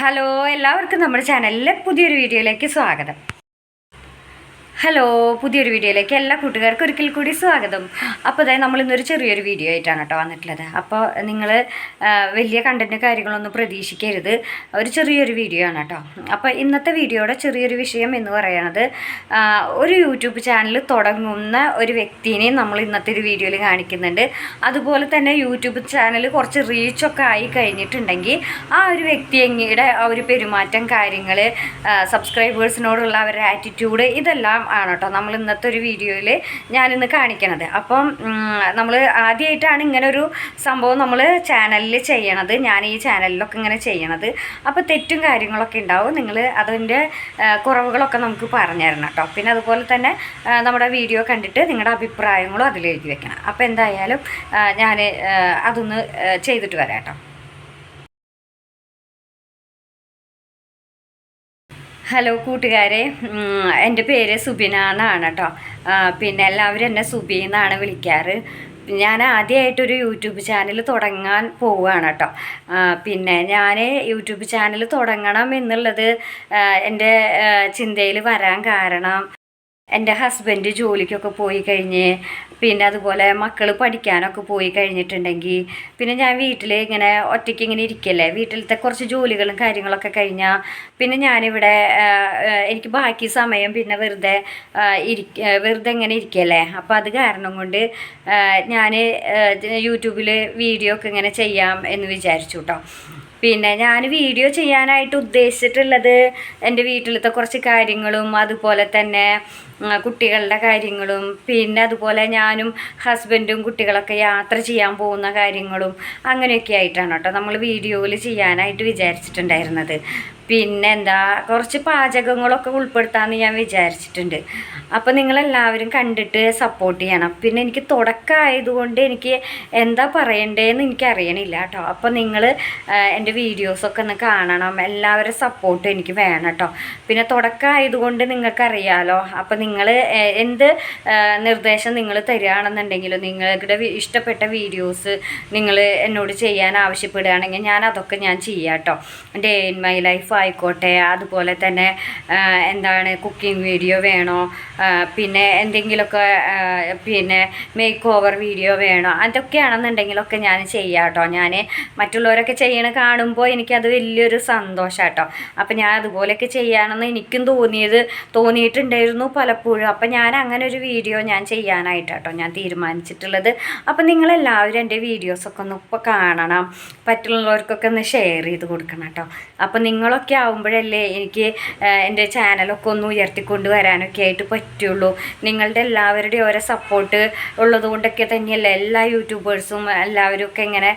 Hello എല്ലാവർക്കും നമ്മുടെ ചാനലിലെ പുതിയൊരു വീഡിയോയിലേക്ക് സ്വാഗതം. ഹലോ പുതിയൊരു വീഡിയോയിലേക്ക് എല്ലാ കൂട്ടുകാർക്കും ഒരിക്കൽ കൂടി സ്വാഗതം. അപ്പോൾ അതായത് നമ്മൾ ഇന്നൊരു ചെറിയൊരു വീഡിയോ ആയിട്ടാണ് കേട്ടോ വന്നിട്ടുള്ളത്. അപ്പോൾ നിങ്ങൾ വലിയ കണ്ടന്റ് കാര്യങ്ങളൊന്നും പ്രതീക്ഷിക്കരുത്. ഒരു ചെറിയൊരു വീഡിയോ ആണ് കേട്ടോ. അപ്പോൾ ഇന്നത്തെ വീഡിയോയുടെ ചെറിയൊരു വിഷയം എന്ന് പറയുന്നത് ഒരു യൂട്യൂബ് ചാനൽ തുടങ്ങുന്ന ഒരു വ്യക്തിനെ നമ്മൾ ഇന്നത്തെ ഒരു വീഡിയോയിൽ കാണിക്കുന്നുണ്ട്. അതുപോലെ തന്നെ യൂട്യൂബ് ചാനൽ കുറച്ച് റീച്ചൊക്കെ ആയി കഴിഞ്ഞിട്ടുണ്ടെങ്കിൽ ആ ഒരു വ്യക്തിയുടെ ആ ഒരു പെരുമാറ്റം കാര്യങ്ങൾ സബ്സ്ക്രൈബേഴ്സിനോടുള്ള അവരുടെ ആറ്റിറ്റ്യൂഡ് ഇതെല്ലാം ആണ് കേട്ടോ നമ്മൾ ഇന്നത്തെ ഒരു വീഡിയോയിൽ ഞാനിന്ന് കാണിക്കണത്. അപ്പം നമ്മൾ ആദ്യമായിട്ടാണ് ഇങ്ങനെ ഒരു സംഭവം നമ്മൾ ചാനലിൽ ചെയ്യണത്. ഞാൻ ഈ ചാനലിലൊക്കെ ഇങ്ങനെ ചെയ്യണത്. അപ്പോൾ തെറ്റും കാര്യങ്ങളൊക്കെ ഉണ്ടാവും. നിങ്ങൾ അതിന്റെ കുറവുകളൊക്കെ നമുക്ക് പറഞ്ഞു തരണം കേട്ടോ. പിന്നെ അതുപോലെ തന്നെ നമ്മുടെ വീഡിയോ കണ്ടിട്ട് നിങ്ങളുടെ അഭിപ്രായങ്ങളും അതിൽ എഴുതി വെക്കണം. അപ്പോൾ എന്തായാലും ഞാൻ അതൊന്ന് ചെയ്തിട്ട് വരാം കേട്ടോ. ഹലോ കൂട്ടുകാരെ. എന്റെ പേര് സുബിന എന്നാണ് കേട്ടോ. പിന്നെ എല്ലാവരും എന്നെ സുബി എന്നാണ് വിളിക്കാറ്. ഞാൻ ആദ്യമായിട്ടൊരു യൂട്യൂബ് ചാനൽ തുടങ്ങാൻ പോവുകയാണ് കേട്ടോ. പിന്നെ ഞാൻ യൂട്യൂബ് ചാനൽ തുടങ്ങണം എന്നുള്ളത് എന്റെ ചിന്തയിൽ വരാൻ കാരണം എന്റെ ഹസ്ബൻഡ് ജോലിക്കൊക്കെ പോയി കഴിഞ്ഞ് പിന്നെ അതുപോലെ മക്കൾ പഠിക്കാനൊക്കെ പോയി കഴിഞ്ഞിട്ടുണ്ടെങ്കിൽ പിന്നെ ഞാൻ വീട്ടിൽ ഇങ്ങനെ ഒറ്റയ്ക്ക് ഇങ്ങനെ ഇരിക്കല്ലേ? വീട്ടിലത്തെ കുറച്ച് ജോലികളും കാര്യങ്ങളൊക്കെ കഴിഞ്ഞാൽ പിന്നെ ഞാനിവിടെ എനിക്ക് ബാക്കി സമയം പിന്നെ വെറുതെ ഇരി ഇരിക്ക വെറുതെ ഇങ്ങനെ ഇരിക്കല്ലേ? അപ്പോൾ അത് കാരണം കൊണ്ട് ഞാൻ യൂട്യൂബിൽ വീഡിയോ ഒക്കെ ഇങ്ങനെ ചെയ്യാം എന്ന് വിചാരിച്ചു കേട്ടോ പിന്നെ ഞാൻ വീഡിയോ ചെയ്യാനായിട്ട് ഉദ്ദേശിച്ചിട്ടുള്ളത് എന്റെ വീട്ടിലത്തെ കുറച്ച് കാര്യങ്ങളും അതുപോലെ തന്നെ കുട്ടികളുടെ കാര്യങ്ങളും പിന്നെ അതുപോലെ ഞാനും ഹസ്ബൻഡും കുട്ടികളൊക്കെ യാത്ര ചെയ്യാൻ പോകുന്ന കാര്യങ്ങളും അങ്ങനെയൊക്കെ ആയിട്ടാണ് കേട്ടോ നമ്മൾ വീഡിയോയിൽ ചെയ്യാനായിട്ട് വിചാരിച്ചിട്ടുണ്ടായിരുന്നത്. പിന്നെ എന്താ കുറച്ച് പാചകങ്ങളൊക്കെ ഉൾപ്പെടുത്താമെന്ന് ഞാൻ വിചാരിച്ചിട്ടുണ്ട്. അപ്പോൾ നിങ്ങളെല്ലാവരും കണ്ടിട്ട് സപ്പോർട്ട് ചെയ്യണം. പിന്നെ എനിക്ക് തുടക്കമായതുകൊണ്ട് എനിക്ക് എന്താ പറയണ്ടേന്ന് എനിക്ക് അറിയണില്ല കേട്ടോ. അപ്പോൾ നിങ്ങൾ എന്റെ വീഡിയോസൊക്കെ ഒന്ന് കാണണം. എല്ലാവരും സപ്പോർട്ട് എനിക്ക് വേണം കേട്ടോ. പിന്നെ തുടക്കമായതുകൊണ്ട് നിങ്ങൾക്കറിയാലോ. അപ്പോൾ നിങ്ങൾ എന്ത് നിർദ്ദേശം നിങ്ങൾ തരികയാണെന്നുണ്ടെങ്കിലും നിങ്ങളുടെ ഇഷ്ടപ്പെട്ട വീഡിയോസ് നിങ്ങൾ എന്നോട് ചെയ്യാൻ ആവശ്യപ്പെടുകയാണെങ്കിൽ ഞാൻ അതൊക്കെ ഞാൻ ചെയ്യാം കേട്ടോ. ഡേ ഇൻ മൈ ലൈഫ് ആയിക്കോട്ടെ. അതുപോലെ തന്നെ എന്താണ് കുക്കിംഗ് വീഡിയോ വേണോ? പിന്നെ എന്തെങ്കിലുമൊക്കെ പിന്നെ മേക്ക് ഓവർ വീഡിയോ വേണോ? അതൊക്കെയാണെന്നുണ്ടെങ്കിലൊക്കെ ഞാൻ ചെയ്യാം കേട്ടോ. ഞാൻ മറ്റുള്ളവരൊക്കെ ചെയ്യണ കാണുമ്പോൾ എനിക്കത് വലിയൊരു സന്തോഷം കേട്ടോ. അപ്പം ഞാൻ അതുപോലെയൊക്കെ ചെയ്യാനെന്ന് എനിക്കും തോന്നിയത് തോന്നിയിട്ടുണ്ടായിരുന്നു പലപ്പോഴും അപ്പം ഞാൻ അങ്ങനെ ഒരു വീഡിയോ ഞാൻ ചെയ്യാനായിട്ട് കേട്ടോ ഞാൻ തീരുമാനിച്ചിട്ടുള്ളത്. അപ്പം നിങ്ങളെല്ലാവരും എന്റെ വീഡിയോസൊക്കെ ഒന്ന് ഇപ്പോൾ കാണണം. പറ്റുള്ളവർക്കൊക്കെ ഒന്ന് ഷെയർ ചെയ്ത് കൊടുക്കണം കേട്ടോ അപ്പം നിങ്ങളൊക്കെ ആവുമ്പോഴല്ലേ എനിക്ക് എന്റെ ചാനലൊക്കെ ഒന്ന് ഉയർത്തിക്കൊണ്ട് വരാനൊക്കെ ആയിട്ട് പറ്റുള്ളൂ. നിങ്ങളുടെ എല്ലാവരുടെയും ഓരോ സപ്പോർട്ട് ഉള്ളതുകൊണ്ടൊക്കെ തന്നെയല്ലേ എല്ലാ യൂട്യൂബേഴ്സും എല്ലാവരും ഒക്കെ ഇങ്ങനെ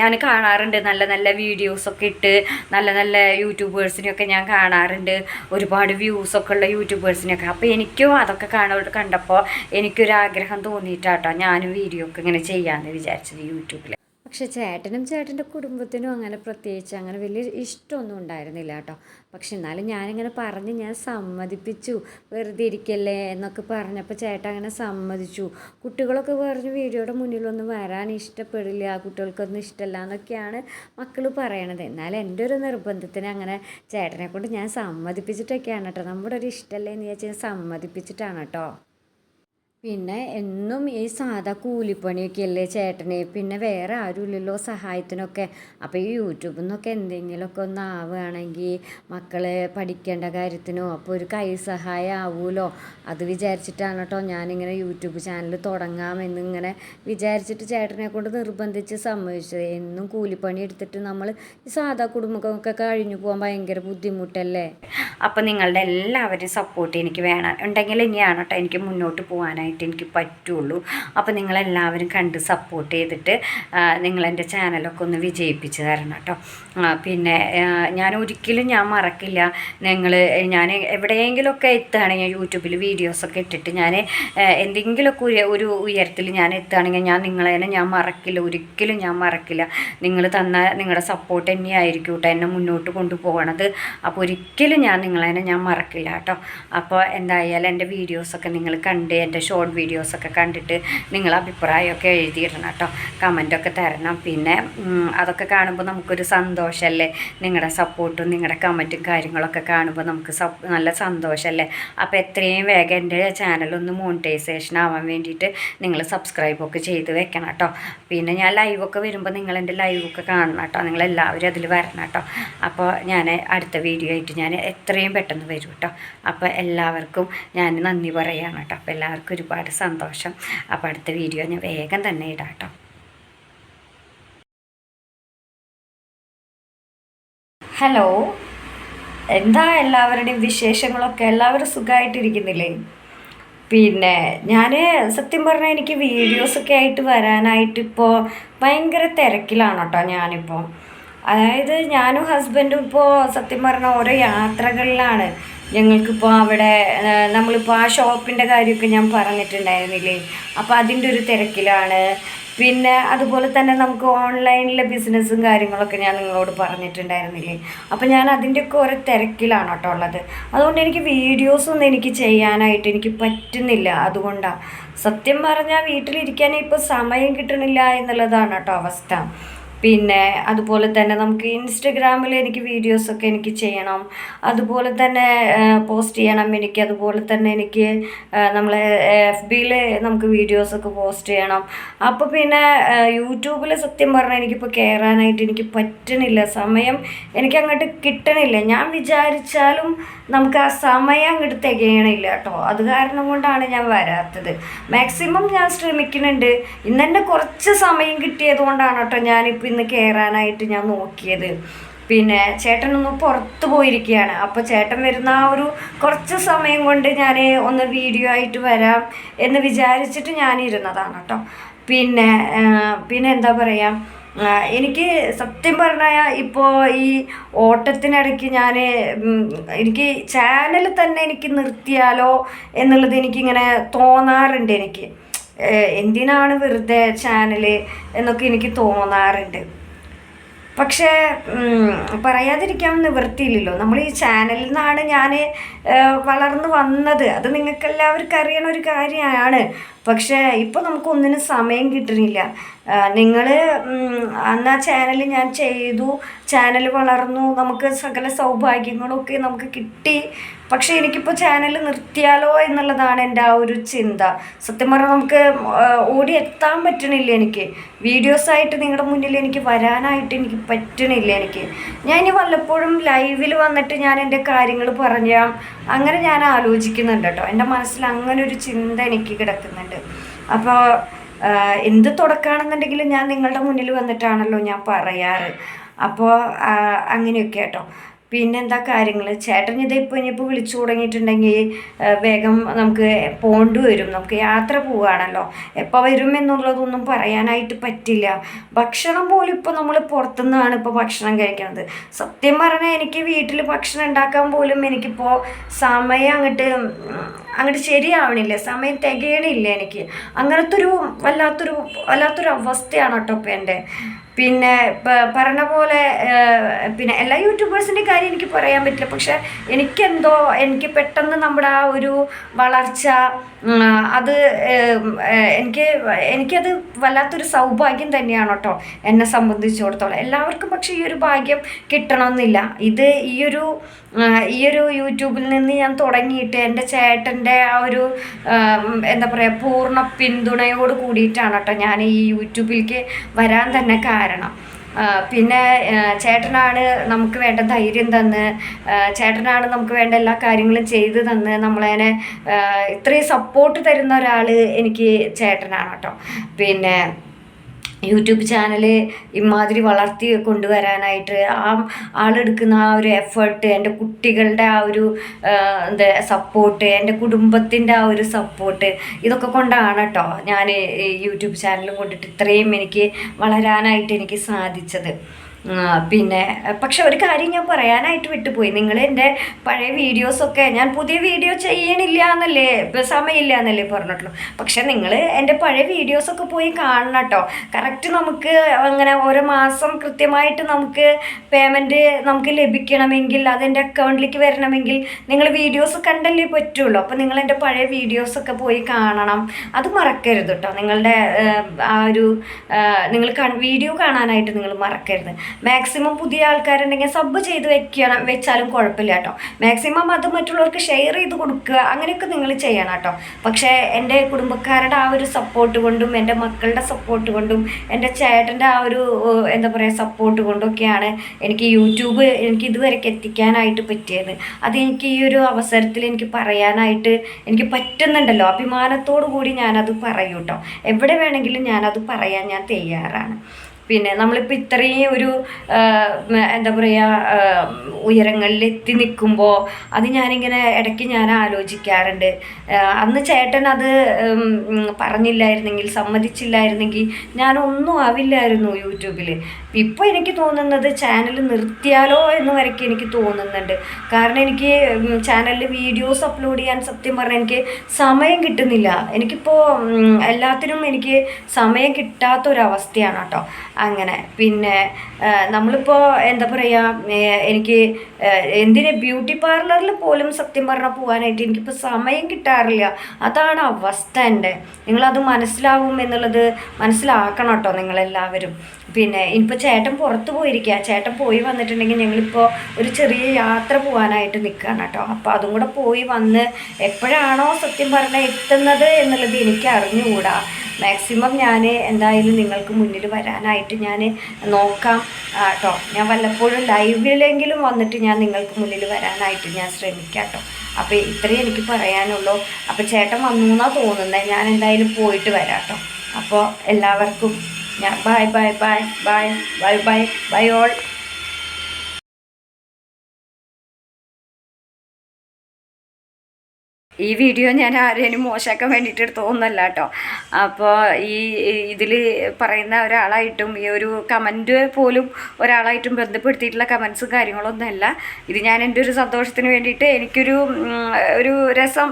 ഞാൻ കാണാറുണ്ട്. നല്ല നല്ല വീഡിയോസൊക്കെ ഇട്ട് നല്ല നല്ല യൂട്യൂബേഴ്സിനെയൊക്കെ ഞാൻ കാണാറുണ്ട്. ഒരുപാട് വ്യൂസൊക്കെ ഉള്ള യൂട്യൂബേഴ്സിനെയൊക്കെ അപ്പോൾ എനിക്കും അതൊക്കെ കാണ കണ്ടപ്പോൾ എനിക്കൊരു ആഗ്രഹം തോന്നിയിട്ടാട്ടോ ഞാനും വീഡിയോ ഒക്കെ ഇങ്ങനെ ചെയ്യാമെന്ന് വിചാരിച്ചത് യൂട്യൂബിൽ പക്ഷെ ചേട്ടനും ചേട്ടന്റെ കുടുംബത്തിനും അങ്ങനെ പ്രത്യേകിച്ച് അങ്ങനെ വലിയ ഇഷ്ടമൊന്നും ഉണ്ടായിരുന്നില്ല കേട്ടോ. പക്ഷെ എന്നാലും ഞാനിങ്ങനെ പറഞ്ഞ് ഞാൻ സമ്മതിപ്പിച്ചു. വെറുതെ ഇരിക്കല്ലേ എന്നൊക്കെ പറഞ്ഞപ്പോൾ ചേട്ടൻ അങ്ങനെ സമ്മതിച്ചു. കുട്ടികളൊക്കെ പറഞ്ഞ് വീഡിയോയുടെ മുന്നിലൊന്നും വരാൻ ഇഷ്ടപ്പെടില്ല കുട്ടികൾക്കൊന്നും ഇഷ്ടമല്ല എന്നൊക്കെയാണ് മക്കൾ പറയണത്. എന്നാൽ എന്റെ ഒരു നിർബന്ധത്തിന് അങ്ങനെ ചേട്ടനെ കൊണ്ട് ഞാൻ സമ്മതിപ്പിച്ചിട്ടൊക്കെയാണ് കേട്ടോ. നമ്മുടെ ഒരു ഇഷ്ടമല്ലേ എന്ന് ഞാൻ സമ്മതിപ്പിച്ചിട്ടാണ് കേട്ടോ. പിന്നെ എന്നും ഈ സാധാ കൂലിപ്പണിയൊക്കെ അല്ലേ ചേട്ടന്? പിന്നെ വേറെ ആരുമില്ലല്ലോ സഹായത്തിനൊക്കെ. അപ്പോൾ ഈ യൂട്യൂബിൽ നിന്നൊക്കെ എന്തെങ്കിലുമൊക്കെ ഒന്ന് ആവുകയാണെങ്കിൽ മക്കളെ പഠിക്കേണ്ട കാര്യത്തിനോ അപ്പോൾ ഒരു കൈ സഹായം ആവുമല്ലോ അത് വിചാരിച്ചിട്ടാണ് കേട്ടോ ഞാനിങ്ങനെ യൂട്യൂബ് ചാനൽ തുടങ്ങാമെന്നിങ്ങനെ വിചാരിച്ചിട്ട് ചേട്ടനെ കൊണ്ട് നിർബന്ധിച്ച് സമ്മതിച്ചത്. എന്നും കൂലിപ്പണി എടുത്തിട്ട് നമ്മൾ ഈ സാധാ കുടുംബങ്ങൾക്കൊക്കെ കഴിഞ്ഞു പോകാൻ ഭയങ്കര ബുദ്ധിമുട്ടല്ലേ? അപ്പോൾ നിങ്ങളുടെ എല്ലാവരും സപ്പോർട്ട് എനിക്ക് വേണം. ഉണ്ടെങ്കിൽ ഇനിയാണ് കേട്ടോ എനിക്ക് മുന്നോട്ട് പോകാനായിട്ട് എനിക്ക് പറ്റുള്ളൂ. അപ്പോൾ നിങ്ങളെല്ലാവരും കണ്ട് സപ്പോർട്ട് ചെയ്തിട്ട് നിങ്ങളെന്റെ ചാനലൊക്കെ ഒന്ന് വിജയിപ്പിച്ച് തരണം കേട്ടോ. പിന്നെ ഞാൻ ഒരിക്കലും ഞാൻ മറക്കില്ല. നിങ്ങൾ ഞാൻ എവിടെയെങ്കിലുമൊക്കെ എത്തുകയാണെങ്കിൽ യൂട്യൂബിൽ വീഡിയോസൊക്കെ ഇട്ടിട്ട് ഞാൻ എന്തെങ്കിലുമൊക്കെ ഒരു ഒരു ഉയരത്തിൽ ഞാൻ എത്തുകയാണെങ്കിൽ ഞാൻ നിങ്ങളെ ഞാൻ മറക്കില്ല. ഒരിക്കലും ഞാൻ മറക്കില്ല. നിങ്ങൾ തന്ന നിങ്ങളുടെ സപ്പോർട്ട് തന്നെയായിരിക്കും കേട്ടോ എന്നെ മുന്നോട്ട് കൊണ്ടുപോകണത്. അപ്പോൾ ഒരിക്കലും ഞാൻ നിങ്ങളെ ഞാൻ മറക്കില്ല കേട്ടോ. അപ്പോൾ എന്തായാലും എന്റെ വീഡിയോസൊക്കെ നിങ്ങൾ കണ്ട് എന്റെ ഷോ ഷോർട്ട് വീഡിയോസൊക്കെ കണ്ടിട്ട് നിങ്ങൾ അഭിപ്രായമൊക്കെ എഴുതിയിടണം കേട്ടോ. കമന്റൊക്കെ തരണം. പിന്നെ അതൊക്കെ കാണുമ്പോൾ നമുക്കൊരു സന്തോഷമല്ലേ നിങ്ങളുടെ സപ്പോർട്ടും നിങ്ങളുടെ കമന്റും കാര്യങ്ങളൊക്കെ കാണുമ്പോൾ നമുക്ക് നല്ല സന്തോഷമല്ലേ അപ്പോൾ എത്രയും വേഗം എന്റെ ചാനലൊന്ന് മോണിറ്റൈസേഷൻ ആവാൻ വേണ്ടിയിട്ട് നിങ്ങൾ സബ്സ്ക്രൈബൊക്കെ ചെയ്ത് വെക്കണം കേട്ടോ. പിന്നെ ഞാൻ ലൈവൊക്കെ വരുമ്പോൾ നിങ്ങൾ എന്റെ ലൈവൊക്കെ കാണണം കേട്ടോ. നിങ്ങളെല്ലാവരും അതിൽ വരണം കേട്ടോ. അപ്പോൾ ഞാൻ അടുത്ത വീഡിയോ ആയിട്ട് ഞാൻ എത്രയും പെട്ടെന്ന് വരും കേട്ടോ. അപ്പോൾ എല്ലാവർക്കും ഞാൻ നന്ദി പറയുകയാണ് കേട്ടോ. അപ്പോൾ എല്ലാവർക്കും ഒരുപാട് സന്തോഷം. അപ്പോൾ അടുത്ത വീഡിയോ ഞാൻ വേഗം തന്നെ ഇടാട്ടോ ഹലോ എന്താ എല്ലാവരുടെയും വിശേഷങ്ങളൊക്കെ? എല്ലാവരും സുഖമായിട്ടിരിക്കുന്നില്ലേ പിന്നെ ഞാൻ സത്യം പറഞ്ഞാൽ എനിക്ക് വീഡിയോസൊക്കെ ആയിട്ട് വരാനായിട്ട് ഇപ്പോൾ ഭയങ്കര തിരക്കിലാണ് കേട്ടോ ഞാനിപ്പോൾ അതായത് ഞാനും ഹസ്ബൻഡും ഇപ്പോൾ സത്യം പറഞ്ഞാൽ ഓരോ യാത്രകളിലാണ്. ഞങ്ങൾക്കിപ്പോൾ അവിടെ നമ്മളിപ്പോൾ ആ ഷോപ്പിന്റെ കാര്യമൊക്കെ ഞാൻ പറഞ്ഞിട്ടുണ്ടായിരുന്നില്ലേ? അപ്പോൾ അതിന്റെ ഒരു തിരക്കിലാണ്. പിന്നെ അതുപോലെ തന്നെ നമുക്ക് ഓൺലൈനിലെ ബിസിനസ്സും കാര്യങ്ങളൊക്കെ ഞാൻ നിങ്ങളോട് പറഞ്ഞിട്ടുണ്ടായിരുന്നില്ലേ? അപ്പോൾ ഞാൻ അതിന്റെയൊക്കെ ഓരോ തിരക്കിലാണ് കേട്ടോ ഉള്ളത്. അതുകൊണ്ട് എനിക്ക് വീഡിയോസൊന്നും എനിക്ക് ചെയ്യാനായിട്ട് എനിക്ക് പറ്റുന്നില്ല. അതുകൊണ്ടാണ് സത്യം പറഞ്ഞാൽ വീട്ടിലിരിക്കാൻ ഇപ്പോൾ സമയം കിട്ടണില്ല എന്നുള്ളതാണ് കേട്ടോ അവസ്ഥ. പിന്നെ അതുപോലെ തന്നെ നമുക്ക് ഇൻസ്റ്റഗ്രാമിൽ എനിക്ക് വീഡിയോസൊക്കെ എനിക്ക് ചെയ്യണം. അതുപോലെ തന്നെ പോസ്റ്റ് ചെയ്യണം. എനിക്ക് അതുപോലെ തന്നെ എനിക്ക് നമ്മൾ എഫ് ബിയിൽ നമുക്ക് വീഡിയോസൊക്കെ പോസ്റ്റ് ചെയ്യണം. അപ്പോൾ പിന്നെ യൂട്യൂബിൽ സത്യം പറഞ്ഞാൽ എനിക്കിപ്പോൾ കയറാനായിട്ട് എനിക്ക് പറ്റണില്ല. സമയം എനിക്കങ്ങോട്ട് കിട്ടണില്ല. ഞാൻ വിചാരിച്ചാലും നമുക്ക് ആ സമയം അങ്ങോട്ട് തികയണില്ല കേട്ടോ. അത് കാരണം കൊണ്ടാണ് ഞാൻ വരാത്തത്. മാക്സിമം ഞാൻ ശ്രമിക്കുന്നുണ്ട്. ഇന്ന് തന്നെ കുറച്ച് സമയം കിട്ടിയത് കൊണ്ടാണ് കേട്ടോ ഞാനിപ്പോൾ ഇന്ന് കയറാനായിട്ട് ഞാൻ നോക്കിയത്. പിന്നെ ചേട്ടനൊന്ന് പുറത്ത് പോയിരിക്കുകയാണ്. അപ്പോൾ ചേട്ടൻ വരുന്ന ആ ഒരു കുറച്ച് സമയം കൊണ്ട് ഞാൻ ഒന്ന് വീഡിയോ ആയിട്ട് വരാം എന്ന് വിചാരിച്ചിട്ട് ഞാനിരുന്നതാണ് കേട്ടോ. പിന്നെ പിന്നെ എന്താ പറയുക എനിക്ക് സത്യം പറഞ്ഞാൽ ഇപ്പോൾ ഈ ഓട്ടത്തിനിടയ്ക്ക് ഞാൻ എനിക്ക് ചാനൽ തന്നെ എനിക്ക് നിർത്തിയാലോ എന്നുള്ളത് എനിക്കിങ്ങനെ തോന്നാറുണ്ട് എനിക്ക്. എന്തിനാണ് വെറുതെ ചാനൽ എന്നൊക്കെ എനിക്ക് തോന്നാറുണ്ട്. പക്ഷേ പറയാതിരിക്കാൻ നിവൃത്തിയില്ലല്ലോ. നമ്മൾ ഈ ചാനലിൽ നിന്നാണ് ഞാൻ വളർന്നു വന്നത്. അത് നിങ്ങൾക്ക് എല്ലാവർക്കും അറിയണ ഒരു കാര്യമാണ്. പക്ഷേ ഇപ്പോൾ നമുക്കൊന്നിനും സമയം കിട്ടുന്നില്ല നിങ്ങൾ അന്ന് ആ ചാനൽ ഞാൻ ചെയ്തു. ചാനൽ വളർന്നു. നമുക്ക് സകല സൗഭാഗ്യങ്ങളൊക്കെ നമുക്ക് കിട്ടി. പക്ഷേ എനിക്കിപ്പോൾ ചാനൽ നിർത്തിയാലോ എന്നുള്ളതാണ് എന്റെ ആ ഒരു ചിന്ത. സത്യം പറഞ്ഞാൽ നമുക്ക് ഓടി എത്താൻ പറ്റണില്ല എനിക്ക്. വീഡിയോസായിട്ട് നിങ്ങളുടെ മുന്നിൽ എനിക്ക് വരാനായിട്ട് എനിക്ക് പറ്റണില്ല എനിക്ക്. ഞാൻ ഇനി വല്ലപ്പോഴും ലൈവിൽ വന്നിട്ട് ഞാൻ എന്റെ കാര്യങ്ങൾ പറയാം. അങ്ങനെ ഞാൻ ആലോചിക്കുന്നുണ്ട് കേട്ടോ. എന്റെ മനസ്സിൽ അങ്ങനെ ഒരു ചിന്ത എനിക്ക് കിടക്കുന്നുണ്ട്. അപ്പോൾ എന്ത് തുടക്കമാണെന്നുണ്ടെങ്കിലും ഞാൻ നിങ്ങളുടെ മുന്നിൽ വന്നിട്ടാണല്ലോ ഞാൻ പറയാറ്. അപ്പോൾ അങ്ങനെയൊക്കെ കേട്ടോ. പിന്നെന്താ കാര്യങ്ങൾ ചേട്ടൻ ഇത് ഇപ്പോൾ ഇനിയിപ്പോൾ വിളിച്ചു തുടങ്ങിയിട്ടുണ്ടെങ്കിൽ വേഗം നമുക്ക് പോകേണ്ടി വരും. നമുക്ക് യാത്ര പോവുകയാണല്ലോ എപ്പോൾ വരും എന്നുള്ളതൊന്നും പറയാനായിട്ട് പറ്റില്ല. ഭക്ഷണം പോലും ഇപ്പോൾ നമ്മൾ പുറത്തുനിന്നാണ് ഇപ്പോൾ ഭക്ഷണം കഴിക്കുന്നത്. സത്യം പറഞ്ഞാൽ എനിക്ക് വീട്ടിൽ ഭക്ഷണം ഉണ്ടാക്കാൻ പോലും എനിക്കിപ്പോൾ സമയം അങ്ങോട്ട് അങ്ങോട്ട് ശരിയാവണില്ല. സമയം തികയണില്ല എനിക്ക്. അങ്ങനത്തെ ഒരു വല്ലാത്തൊരു വല്ലാത്തൊരു അവസ്ഥയാണ് കേട്ടോ ഇപ്പം എന്റെ. പിന്നെ പറഞ്ഞ പോലെ പിന്നെ എല്ലാ യൂട്യൂബേഴ്സിന്റെ കാര്യം എനിക്ക് പറയാൻ പറ്റില്ല. പക്ഷെ എനിക്കെന്തോ എനിക്ക് പെട്ടെന്ന് നമ്മുടെ ആ ഒരു വളർച്ച അത് എനിക്ക് എനിക്കത് വല്ലാത്തൊരു സൗഭാഗ്യം തന്നെയാണ് കേട്ടോ എന്നെ സംബന്ധിച്ചിടത്തോളം. എല്ലാവർക്കും പക്ഷേ ഈ ഒരു ഭാഗ്യം കിട്ടണമെന്നില്ല. ഇത് ഈ ഒരു ഈ ഒരു യൂട്യൂബിൽ നിന്ന് ഞാൻ തുടങ്ങിയിട്ട് എന്റെ ചേട്ടന്റെ ആ ഒരു എന്താ പറയുക പൂർണ പിന്തുണയോട് കൂടിയിട്ടാണ് കേട്ടോ ഞാൻ ഈ യൂട്യൂബിലേക്ക് വരാൻ തന്നെ കാരണം. പിന്നെ ചേട്ടനാണ് നമുക്ക് വേണ്ട ധൈര്യം തന്ന് ചേട്ടനാണ് നമുക്ക് വേണ്ട എല്ലാ കാര്യങ്ങളും ചെയ്ത് തന്ന് നമ്മളതിനെ ഇത്രയും സപ്പോർട്ട് തരുന്ന ഒരാൾ എനിക്ക് ചേട്ടനാണ് കേട്ടോ പിന്നെ യൂട്യൂബ് ചാനൽ ഇമാതിരി വളർത്തി കൊണ്ടുവരാനായിട്ട് ആ ആളെടുക്കുന്ന ആ ഒരു എഫേർട്ട് എന്റെ കുട്ടികളുടെ ആ ഒരു എന്താ സപ്പോർട്ട് എന്റെ കുടുംബത്തിന്റെ ആ ഒരു സപ്പോർട്ട് ഇതൊക്കെ കൊണ്ടാണ് കേട്ടോ ഞാൻ യൂട്യൂബ് ചാനലും കൊണ്ടിട്ട് ഇത്രയും എനിക്ക് വളരാനായിട്ട് എനിക്ക് സാധിച്ചത്. പിന്നെ പക്ഷെ ഒരു കാര്യം ഞാൻ പറയാനായിട്ട് വിട്ടുപോയി. നിങ്ങൾ എന്റെ പഴയ വീഡിയോസൊക്കെ ഞാൻ പുതിയ വീഡിയോ ചെയ്യണില്ല എന്നല്ലേ സമയമില്ല എന്നല്ലേ പറഞ്ഞിട്ടുള്ളൂ. പക്ഷെ നിങ്ങൾ എന്റെ പഴയ വീഡിയോസൊക്കെ പോയി കാണണം കേട്ടോ കറക്റ്റ് നമുക്ക് അങ്ങനെ ഓരോ മാസം കൃത്യമായിട്ട് നമുക്ക് പേയ്മെന്റ് നമുക്ക് ലഭിക്കണമെങ്കിൽ അതെന്റെ അക്കൗണ്ടിലേക്ക് വരണമെങ്കിൽ നിങ്ങൾ വീഡിയോസ് കണ്ടല്ലേ പറ്റുള്ളൂ. അപ്പോൾ നിങ്ങൾ എന്റെ പഴയ വീഡിയോസൊക്കെ പോയി കാണണം. അത് മറക്കരുത് കേട്ടോ നിങ്ങളുടെ ആ ഒരു നിങ്ങൾ വീഡിയോ കാണാനായിട്ട് നിങ്ങൾ മറക്കരുത്. മാക്സിമം പുതിയ ആൾക്കാരുണ്ടെങ്കിൽ സബ് ചെയ്ത് വെക്കണം വെച്ചാലും കുഴപ്പമില്ല കേട്ടോ. മാക്സിമം അത് മറ്റുള്ളവർക്ക് ഷെയർ ചെയ്ത് കൊടുക്കുക അങ്ങനെയൊക്കെ നിങ്ങൾ ചെയ്യണം കേട്ടോ. പക്ഷേ എന്റെ കുടുംബക്കാരുടെ ആ ഒരു സപ്പോർട്ട് കൊണ്ടും എന്റെ മക്കളുടെ സപ്പോർട്ട് കൊണ്ടും എന്റെ ചേട്ടന്റെ ആ ഒരു എന്താ പറയുക സപ്പോർട്ട് കൊണ്ടൊക്കെയാണ് എനിക്ക് യൂട്യൂബ് എനിക്ക് ഇതുവരെയൊക്കെ എത്തിക്കാനായിട്ട് പറ്റിയത്. അത് എനിക്ക് ഈ ഒരു അവസരത്തിൽ എനിക്ക് പറയാനായിട്ട് എനിക്ക് പറ്റുന്നുണ്ടല്ലോ. അഭിമാനത്തോടു കൂടി ഞാനത് പറയൂ കേട്ടോ. എവിടെ വേണമെങ്കിലും ഞാനത് പറയാൻ ഞാൻ തയ്യാറാണ്. പിന്നെ നമ്മളിപ്പോൾ ഇത്രയും ഒരു എന്താ പറയുക ഉയരങ്ങളിൽ എത്തി നിൽക്കുമ്പോൾ അത് ഞാനിങ്ങനെ ഇടയ്ക്ക് ഞാൻ ആലോചിക്കാറുണ്ട്. അന്ന് ചേട്ടൻ അത് പറഞ്ഞില്ലായിരുന്നെങ്കിൽ സമ്മതിച്ചില്ലായിരുന്നെങ്കിൽ ഞാനൊന്നും ആവില്ലായിരുന്നു യൂട്യൂബിൽ ഇപ്പോൾ എനിക്ക് തോന്നുന്നത് ചാനൽ നിർത്തിയാലോ എന്ന് വരയ്ക്ക് എനിക്ക് തോന്നുന്നുണ്ട്. കാരണം എനിക്ക് ചാനലിൽ വീഡിയോസ് അപ്ലോഡ് ചെയ്യാൻ സത്യം പറഞ്ഞാൽ എനിക്ക് സമയം കിട്ടുന്നില്ല. എനിക്കിപ്പോൾ എല്ലാത്തിനും എനിക്ക് സമയം കിട്ടാത്തൊരവസ്ഥയാണ് കേട്ടോ. അങ്ങനെ. പിന്നെ നമ്മളിപ്പോൾ എന്താ പറയുക എനിക്ക് എന്തിന് ബ്യൂട്ടി പാർലറിൽ പോലും സത്യം പറഞ്ഞാൽ പോകാനായിട്ട് എനിക്കിപ്പോൾ സമയം കിട്ടാറില്ല. അതാണ് അവസ്ഥ എന്റെ. നിങ്ങളത് മനസ്സിലാവും എന്നുള്ളത് മനസ്സിലാക്കണം കേട്ടോ നിങ്ങളെല്ലാവരും. പിന്നെ ഇനിയിപ്പോൾ ചേട്ടൻ പുറത്ത് പോയിരിക്കുക ചേട്ടൻ പോയി വന്നിട്ടുണ്ടെങ്കിൽ ഞങ്ങളിപ്പോൾ ഒരു ചെറിയ യാത്ര പോകാനായിട്ട് നിൽക്കുകയാണ് കേട്ടോ. അപ്പോൾ അതും കൂടെ പോയി വന്ന് എപ്പോഴാണോ സത്യം പറഞ്ഞാൽ എത്തുന്നത് എന്നുള്ളത് എനിക്ക് അറിഞ്ഞുകൂടാ മാക്സിമം ഞാൻ എന്തായാലും നിങ്ങൾക്ക് മുന്നിൽ വരാനായിട്ട് ഞാൻ നോക്കാം. കേട്ടോ ഞാൻ വല്ലപ്പോഴും ലൈവിലെങ്കിലും വന്നിട്ട് ഞാൻ നിങ്ങൾക്ക് മുന്നിൽ വരാനായിട്ട് ഞാൻ ശ്രമിക്കാം കേട്ടോ അപ്പോൾ ഇത്രയും എനിക്ക് പറയാനുള്ളൂ. അപ്പോൾ ചേട്ടൻ വന്നു എന്നാണ് തോന്നുന്നത് ഞാൻ എന്തായാലും പോയിട്ട് വരാം കേട്ടോ അപ്പോൾ എല്ലാവർക്കും ഞാൻ bye bye bye bye bye bye bye all. ഈ വീഡിയോ ഞാൻ ആരെയും മോശമാക്കാൻ വേണ്ടിയിട്ട് എടുത്തതൊന്നുമല്ല കേട്ടോ. അപ്പോൾ ഈ ഇതിൽ പറയുന്ന ഒരാളായിട്ടും ഈ ഒരു കമന്റ് പോലും ഒരാളായിട്ടും ബന്ധപ്പെടുത്തിയിട്ടുള്ള കമൻസും കാര്യങ്ങളൊന്നുമല്ല. ഇത് ഞാൻ എന്റെ ഒരു സന്തോഷത്തിന് വേണ്ടിയിട്ട് എനിക്കൊരു ഒരു രസം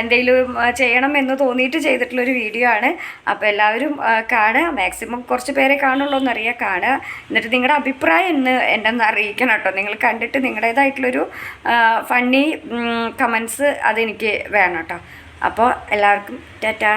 എന്തെങ്കിലും ചെയ്യണം എന്ന് തോന്നിയിട്ട് ചെയ്തിട്ടുള്ളൊരു വീഡിയോ ആണ്. അപ്പോൾ എല്ലാവരും കാണുക. മാക്സിമം കുറച്ച് പേരെ കാണുള്ളൂ എന്നറിയാം കാണുക. എന്നിട്ട് നിങ്ങളുടെ അഭിപ്രായം എന്ന് എന്നെ ഒന്ന് അറിയിക്കണം കേട്ടോ. നിങ്ങൾ കണ്ടിട്ട് നിങ്ങളുടേതായിട്ടുള്ളൊരു ഫണ്ണി കമൻസ് അതെനിക്ക് വേണം കേട്ടോ അപ്പോൾ എല്ലാവർക്കും ടാറ്റാ.